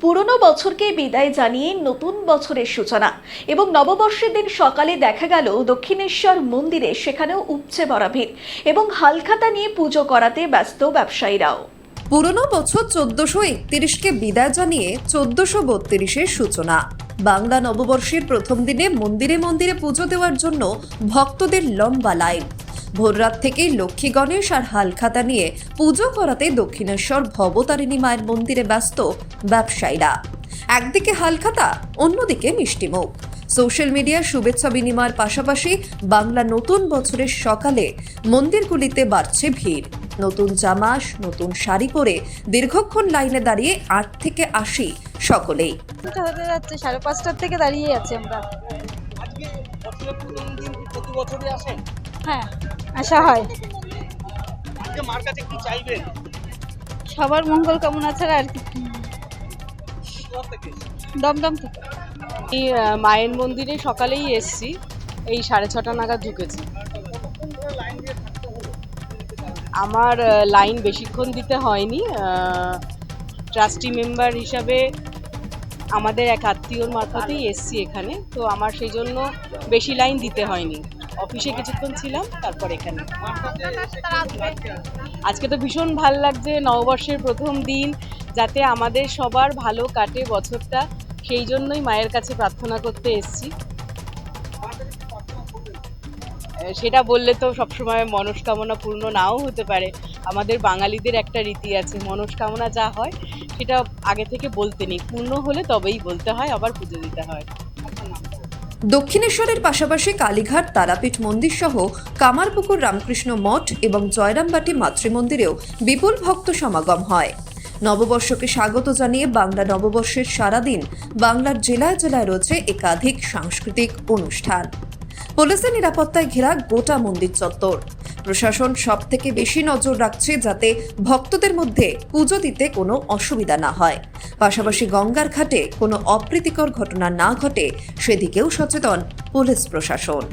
পুরনো বছরকে বিদায় জানিয়ে নতুন বছরের সূচনা এবং নববর্ষের দিন সকালে দেখা গেল দক্ষিণেশ্বর মন্দিরে সেখানেও উপচে ভরা ভিড় এবং হালখাতা নিয়ে পুজো করাতে ব্যস্ত ব্যবসায়ীরাও। পুরনো বছর চোদ্দশো একত্রিশকে বিদায় জানিয়ে চোদ্দশো বত্রিশের সূচনা। বাংলা নববর্ষের প্রথম দিনে মন্দিরে মন্দিরে পুজো দেওয়ার জন্য ভক্তদের লম্বা লাইন। ভোররাত থেকেই লক্ষ্মী গণেশ আর হালখাতা নিয়ে পুজো করাতে দক্ষিণেশ্বর ভবতারিণী মায়ের মন্দিরে ব্যস্ত ব্যবসায়ীরা। একদিকে হালখাতা অন্যদিকে মিষ্টিমুখ সোশ্যাল মিডিয়ার শুভেচ্ছা বিনিময়ের পাশাপাশি বাংলা নতুন বছরের সকালে মন্দিরগুলিতে বাড়ছে ভিড়। নতুন জামাস নতুন শাড়ি পরে দীর্ঘক্ষণ লাইনে দাঁড়িয়ে আট থেকে আশি সকলেই। এটা হতে যাচ্ছে সাড়ে পাঁচটার থেকে দাঁড়িয়ে আছি আমরা। আজকে প্রতি বছরই আসেন? হ্যাঁ আসা হয়। মার কাছে কি চাইবেন সবার মঙ্গল কামনা ছাড়া আর কি। দমদম থেকে। আমি মায়ের মন্দিরে সকালেই এসছি। এই সাড়ে ছটা নাগাদ ঢুকেছি। আমার লাইন বেশিক্ষণ দিতে হয়নি। ট্রাস্টি মেম্বার হিসাবে আমাদের এক আত্মীয়র মারফতেই এসছি এখানে। তো আমার সেই জন্য বেশি লাইন দিতে হয়নি। অফিসে কিছুক্ষণ ছিলাম, তারপর এখানে। আজকে তো ভীষণ ভালো লাগছে নববর্ষের প্রথম দিন, যাতে আমাদের সবার ভালো কাটে বছরটা। সেই জন্যই মায়ের কাছে প্রার্থনা করতে এসেছি। সেটা বললে তো সবসময় মনস্কামনা পূর্ণ নাও হতে পারে। আমাদের বাঙালিদের একটা রীতি আছে, মনস্কামনা যা হয়, সেটা আগে থেকে বলতে নেই। পূর্ণ হলে তবেই বলতে হয়, আবার পুজো দিতে হয়। দক্ষিণেশ্বরের পাশাপাশি কালীঘাট, তারাপীঠ মন্দির সহ কামারপুকুর, রামকৃষ্ণ মঠ এবং জয়রামবাটি মাতৃমন্দিরেও বিপুল ভক্ত সমাগম হয়। নববর্ষকে স্বাগত জানিয়ে বাংলা নববর্ষের সারাদিন বাংলার জেলায় জেলায় রয়েছে একাধিক সাংস্কৃতিক অনুষ্ঠান। পুলিশের নিরাপত্তায় ঘেরা গোটা মন্দির চত্বর। প্রশাসন সব থেকে বেশি নজর রাখছে যাতে ভক্তদের মধ্যে পুজো দিতে কোনো অসুবিধা না হয়। পাশাপাশি গঙ্গার ঘাটে কোনো অপ্রীতিকর ঘটনা না ঘটে, সেদিকেও সচেতন পুলিশ প্রশাসন।